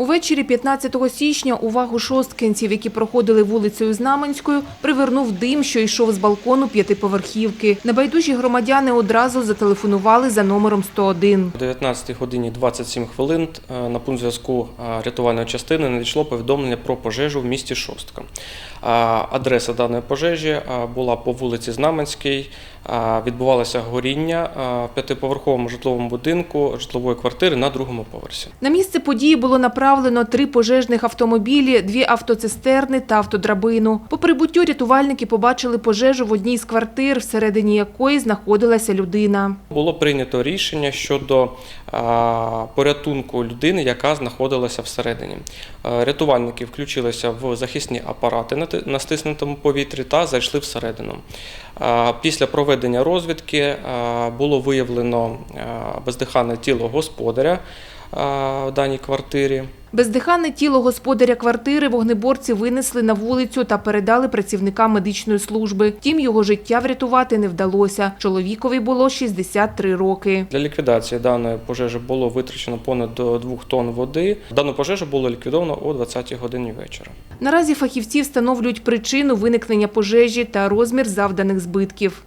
Увечері 15 січня увагу шосткинців, які проходили вулицею Знаменською, привернув дим, що йшов з балкону п'ятиповерхівки. Небайдужі громадяни одразу зателефонували за номером 101. О 19 годині 27 хвилин е, на пункт зв'язку е, рятувальної частини надійшло повідомлення про пожежу в місті Шостка. Адреса даної пожежі була по вулиці Знаменській. Відбувалося горіння в п'ятиповерховому житловому будинку житлової квартири на другому поверсі. На місце події було направлено три пожежних автомобілі, дві автоцистерни та автодрабину. По прибуттю рятувальники побачили пожежу в одній з квартир, всередині якої знаходилася людина. Було прийнято рішення щодо порятунку людини, яка знаходилася всередині. Е, Рятувальники включилися в захисні апарати на ти- на стиснутому повітрі та зайшли всередину. Після проведення розвідки було виявлено а, бездиханне тіло господаря в даній квартирі. Бездиханне тіло господаря квартири вогнеборці винесли на вулицю та передали працівникам медичної служби. Втім, його життя врятувати не вдалося. Чоловікові було 63 роки. Для ліквідації даної пожежі було витрачено понад 2 тонн води. Дану пожежу було ліквідовано о 20 годині вечора. Наразі фахівці встановлюють причину виникнення пожежі та розмір завданих збитків.